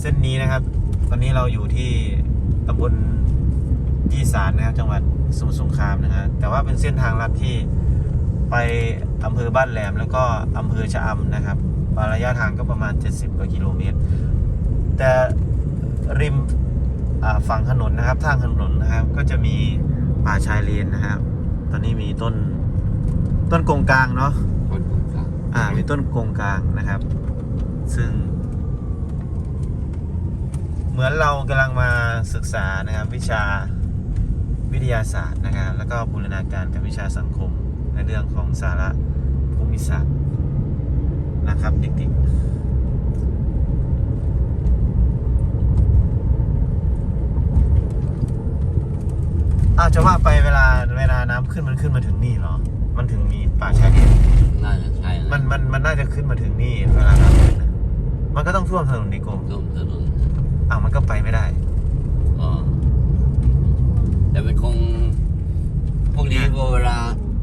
เส้นนี้นะครับ ตอนนี้เราอยู่ที่ตำบลยี่สานนะครับ จังหวัดสมุทรสงครามนะฮะแต่ว่าเป็นเส้นทางลัดที่ไปอำเภอบ้านแหลม แล้วก็อำเภอชะอำนะครับระยะทางก็ประมาณ 70กว่ากิโลเมตร แต่ริมอ่าฝั่งถนนนะครับ ทางถนนนะครับ ก็จะมีป่าชายเลนนะครับ ตอนนี้มีต้นต้นกงกลางเนาะคนคนกลางอ่ามีต้นกงกลางนะครับ ซึ่งเห มือนเรากำลังมาศึกษานะครับวิชาวิทยาศาสตร์นะครับแล้วก็บูรณาการกับวิชาสังคมในเรื่องของสาระภูมิศาสตร์นะครับเด็กๆอ้าวจะว่าไปเวลาเวลาน้ำขึ้นมันขึ้นมาถึงนี่เหรอ มันถึงมีป่าชายเลนน่าจะใช่ะมันมันมันน่าจะขึ้นมาถึงนี่เวลาน้ำขึ้นนะมันก็ต้องท่วมถนนดีกรมร่วมถนน อ้าวมันก็ไปไม่ได้ก็แต่มันคง พวกนี้พอเวลา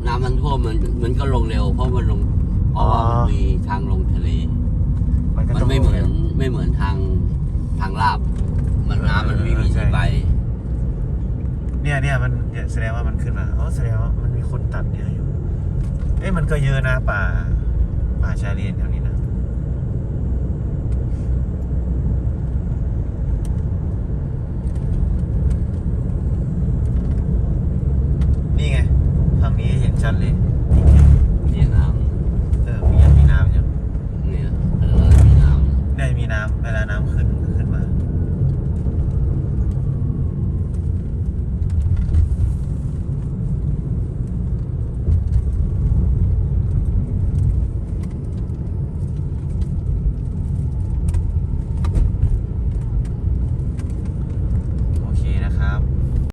น้ำมันท่วมมันมันก็ลงเร็ว เพราะมันลงเพราะว่ามันมีทางลงทะเล มันก็มันต้องไม่เหมือนไม่เหมือนทางทางลาบ มันน้ำมันไม่มีที่ไป เนี่ยเนี่ยมันเนี่ยแสดงว่ามันขึ้นมาอ๋อแสดงว่ามันมีคนตัดเยอะอยู่ เอ้ยมันก็เยอะนะป่าป่าชายเลนแถวนี้นะ